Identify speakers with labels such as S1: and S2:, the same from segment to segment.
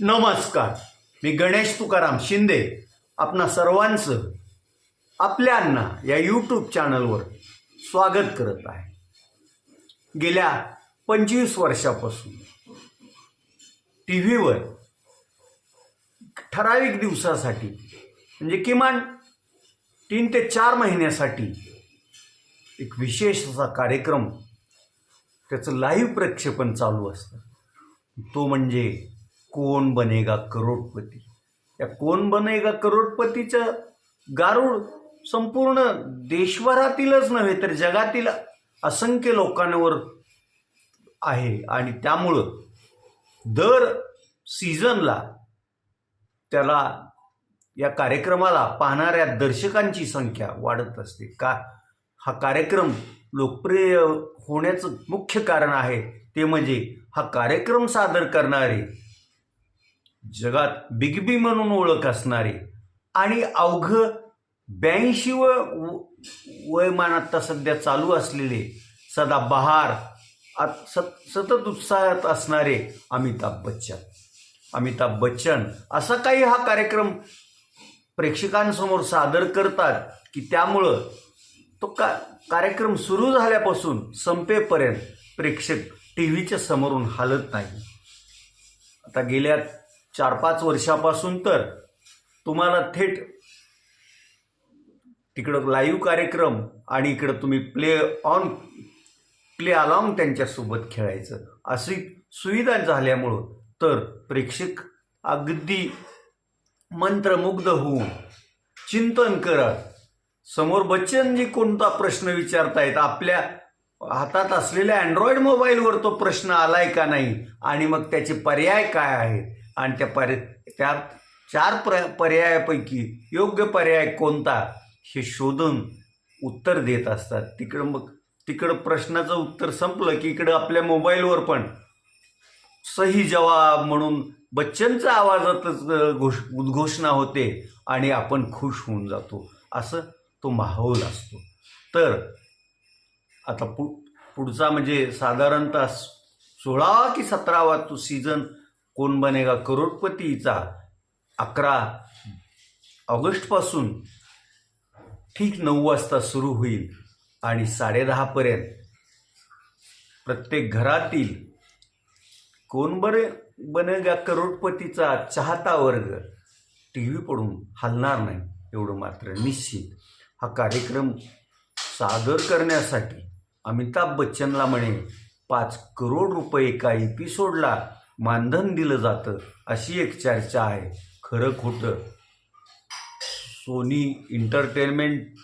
S1: नमस्कार. मी गणेश तुकाराम शिंदे. आपणा सर्वांचं आपल्या या यूट्यूब चॅनलवर स्वागत करत आहे. गेल्या पंचवीस वर्षापासून टी व्हीवर ठराविक दिवसासाठी म्हणजे किमान तीन ते चार महिन्यासाठी एक विशेष असा कार्यक्रम त्याचं लाईव्ह प्रक्षेपण चालू असतं. तो म्हणजे कोण बनेगा करोडपती? या कोण बनेगा करोडपतीचं गारूड संपूर्ण देशभरातीलच नव्हे तर जगातील असंख्य लोकांवर आहे. आणि त्यामुळं दर सीझनला त्याला या कार्यक्रमाला पाहणाऱ्या दर्शकांची संख्या वाढत असते. का? हा कार्यक्रम लोकप्रिय होण्याचं मुख्य कारण आहे. ते म्हणजे हा कार्यक्रम सादर करणारे जगात बिग बी म्हणून ओळख असणारे आणि अवघं ब्याऐंशी व वयमानात सध्या चालू असलेले सदा बहार आत- सत सतत उत्साहात असणारे अमिताभ बच्चन. अमिताभ बच्चन असा काही हा कार्यक्रम प्रेक्षकांसमोर सादर करतात की त्यामुळं तो का कार्यक्रम सुरू झाल्यापासून संपेपर्यंत प्रेक्षक टी व्हीच्या समोरून हालत नाही. आता गेल्या चार पाच वर्षापासून तर तुम्हाला थेट तिकडं लाईव्ह कार्यक्रम आणि इकडं तुम्ही प्ले ऑन प्ले अलॉंग त्यांच्यासोबत खेळायचं. अशी सुविधा झाल्यामुळं तर प्रेक्षक अगदी मंत्रमुग्ध होऊन चिंतन करत समोर बच्चनजी कोणता प्रश्न विचारतायत आपल्या हातात असलेल्या अँड्रॉइड मोबाईलवर तो प्रश्न आलाय का नाही आणि मग त्याचे पर्याय काय आहेत? आणि त्या पर्य त्या चार प्र पर्यायापैकी योग्य पर्याय कोणता हे शोधून उत्तर देत असतात. तिकडं मग तिकडं प्रश्नाचं उत्तर संपलं की इकडं आपल्या मोबाईलवर पण सही जवाब म्हणून बच्चनच्या आवाजातच घोष उद्घोषणा होते आणि आपण खुश होऊन जातो. असं तो माहोल असतो. तर आता पु पुढचा म्हणजे साधारणतः सोळावा की सतरावा तो सीझन कोण बनेगा करोडपतीचा अकरा ऑगस्टपासून ठीक नऊ वाजता सुरू होईल आणि साडेदहापर्यंत प्रत्येक घरातील कोण बरे बनेगा करोडपतीचा चाहता वर्ग टी व्ही पडून हलणार नाही एवढं मात्र निश्चित. हा कार्यक्रम सादर करण्यासाठी अमिताभ बच्चनला म्हणे पाच करोड रुपये एका एपिसोडला मानधन दिलं जातं अशी एक चर्चा आहे. खरं खोटं. सोनी इंटरटेनमेंट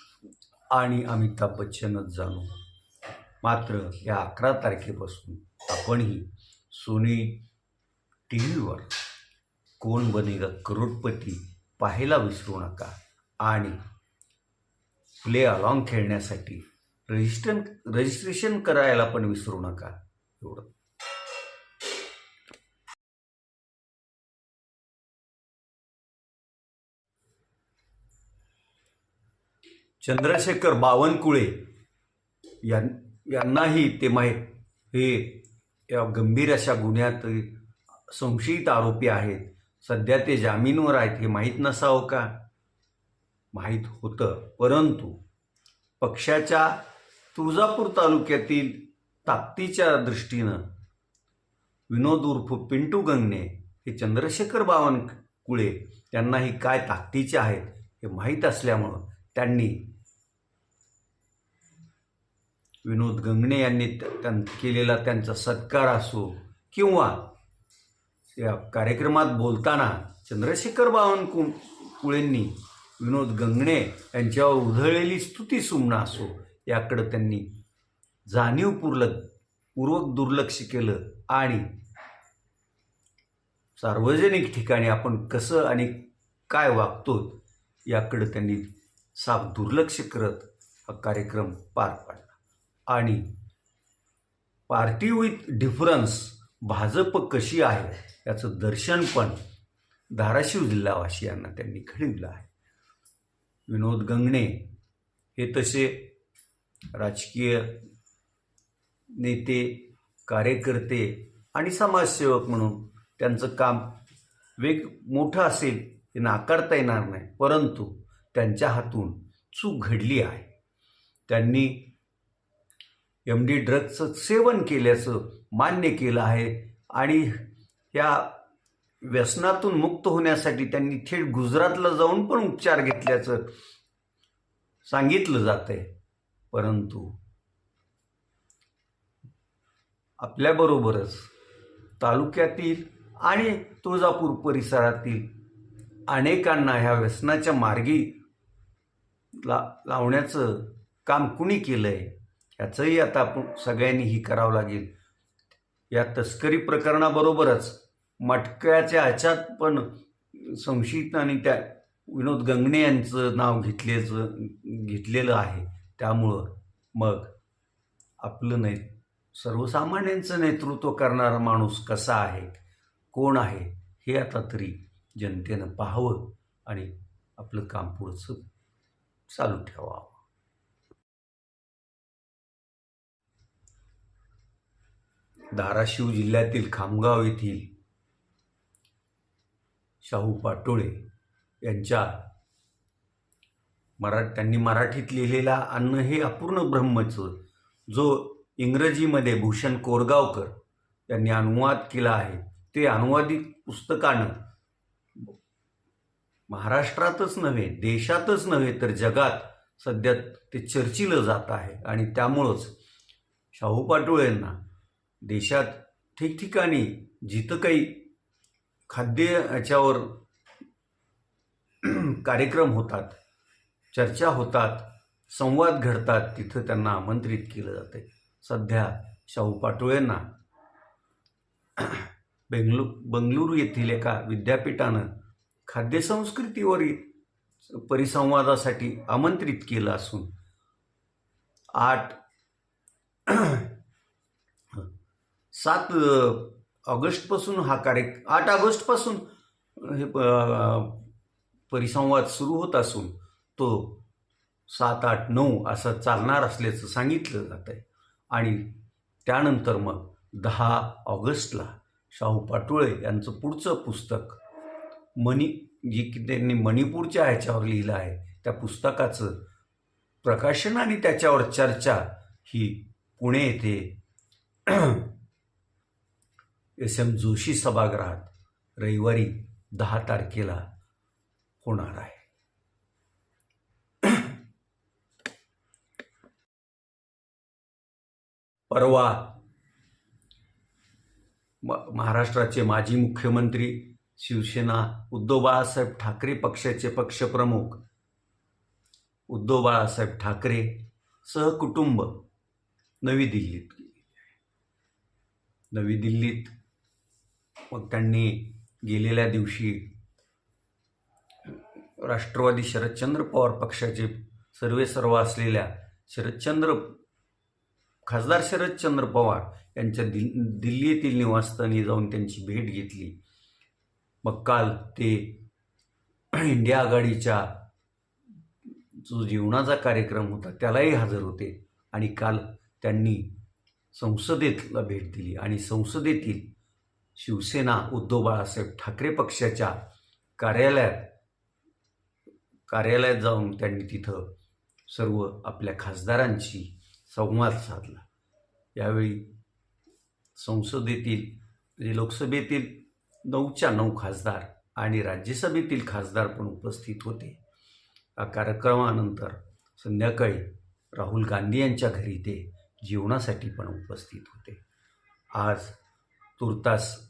S1: आणि अमिताभ बच्चनच जाणू. मात्र या अकरा तारखेपासून आपणही सोनी टी व्हीवर कोण बनेगा करोडपती पाहायला विसरू नका आणि प्ले अलॉंग खेळण्यासाठी रजिस्टन रजिस्ट्रेशन करायला पण विसरू नका. एवढं. चंद्रशेखर बावनकुळे यां यांनाही ते माहीत हे या गंभीर अशा गुन्ह्यात संशयित आरोपी आहेत. सध्या ते जामीनवर आहेत हे माहीत नसावं का? माहीत होतं परंतु पक्षाच्या तुळजापूर तालुक्यातील ताकदीच्या दृष्टीनं विनोद उर्फ पिंटू गंगणे हे चंद्रशेखर बावनकुळे त्यांनाही काय ताकदीचे आहेत हे माहीत असल्यामुळं त्यांनी विनोद गंगणे यांनी त्या- त्यां- केलेला त्यांचा सत्कार असो किंवा या कार्यक्रमात बोलताना चंद्रशेखर बावनकुळेंनी विनोद गंगणे यांच्यावर उधळलेली स्तुती सुमना असो याकडं त्यांनी जाणीवपूर्वक पूर्वक दुर्लक्ष केलं आणि सार्वजनिक ठिकाणी आपण कसं आणि काय वागतो याकडं त्यांनी साफ दुर्लक्ष करत हा कार्यक्रम पार पाडला. आणि पार्टी विथ डिफरन्स भाजप कशी आहे याचं दर्शन पण धाराशिव जिल्हावासियांना त्यांनी घडविलं आहे. विनोद गंगणे हे तसे राजकीय नेते कार्यकर्ते आणि समाजसेवक म्हणून त्यांचं काम वेग मोठं असेल हे नाकारता येणार नाही परंतु त्यांच्या हातून चूक घडली आहे. त्यांनी एम डी ड्रग्जचं सेवन केल्याचं मान्य केलं आहे. आणि या व्यसनातून मुक्त होण्यासाठी त्यांनी थेट गुजरातला जाऊन पण उपचार घेतल्याचं सांगितलं जात आहे परंतु आपल्याबरोबरच तालुक्यातील आणि तुळजापूर परिसरातील अनेकांना ह्या व्यसनाच्या मार्गी ला लावण्याचं काम कुणी केलं आहे ह्याचंही आता आपण सगळ्यांनी ही करावं लागेल. या तस्करी प्रकरणाबरोबरच मटक्याच्या ह्याच्यात पण संशयित आणि त्या विनोद गंगणे यांचं नाव घेतल्याचं घेतलेलं आहे. त्यामुळं मग आपलं नाही सर्वसामान्यांचं नेतृत्व करणारा माणूस कसा आहे? कोण आहे? हे आता तरी जनतेनं पाहावं आणि आपलं काम पुढचं चालू ठेवावं. धाराशिव जिल्ह्यातील खामगाव येथील शाहू पाटोळे यांच्या मरा त्यांनी मराठीत लिहिलेला अन्न हे अपूर्ण ब्रह्मचं जो इंग्रजीमध्ये भूषण कोरगावकर यांनी अनुवाद केला आहे ते अनुवादित पुस्तकानं महाराष्ट्रातच नव्हे देशातच नव्हे तर जगात सध्या ते चर्चिलं जात आहे. आणि त्यामुळंच शाहू पाटोळेंना देशात ठिकठिकाणी जिथं काही खाद्य याच्यावर कार्यक्रम होतात चर्चा होतात संवाद घडतात तिथं त्यांना आमंत्रित केलं जाते सध्या शाहू पाटोळेंना बेंगलू बंगळुरू येथील एका विद्यापीठानं खाद्यसंस्कृतीवर परिसंवादासाठी आमंत्रित केलं असून आठ सात ऑगस्टपासून हा कार्य आठ ऑगस्टपासून हे प- परिसंवाद सुरू होत असून तो सात आठ नऊ असं चालणार असल्याचं सांगितलं जात आहे. आणि त्यानंतर मग दहा ऑगस्टला शाहू पाटोळे यांचं पुढचं पुस्तक मणी जी की त्यांनी मणिपूरच्या ह्याच्यावर लिहिलं आहे त्या पुस्तकाचं प्रकाशन आणि त्याच्यावर चर्चा ही पुणे येथे एस एम जोशी सभागृहात रविवारी दहा तारखेला होणार आहे. परवा म- महाराष्ट्राचे माजी मुख्यमंत्री शिवसेना उद्धव बाळासाहेब ठाकरे पक्षाचे पक्षप्रमुख उद्धव बाळासाहेब ठाकरे सहकुटुंब नवी दिल्लीत नवी दिल्लीत त्यांनी गेलेल्या दिवशी राष्ट्रवादी शरदचंद्र पवार पक्षाचे सर्वे सर्व असलेल्या शरदचंद्र खासदार शरदचंद्र पवार यांच्या दिल दिल्ली येथील निवासस्थानी जाऊन त्यांची भेट घेतली. मग काल ते इंडिया आघाडीच्या जो जीवनाचा कार्यक्रम होता त्यालाही हजर होते आणि काल त्यांनी संसदेतला भेट दिली आणि संसदेतील शिवसेना उद्धव बाळासाहेब ठाकरे पक्षाच्या कार्यालयात कार्यालयात जाऊन त्यांनी तिथं सर्व आपल्या खासदारांशी संवाद साधला. यावेळी संसदेतील म्हणजे लोकसभेतील नऊच्या नऊ खासदार आणि राज्यसभेतील खासदार पण उपस्थित होते. या कार्यक्रमानंतर संध्याकाळी राहुल गांधी यांच्या घरी ते जेवणासाठी पण उपस्थित होते. आज तुर्तास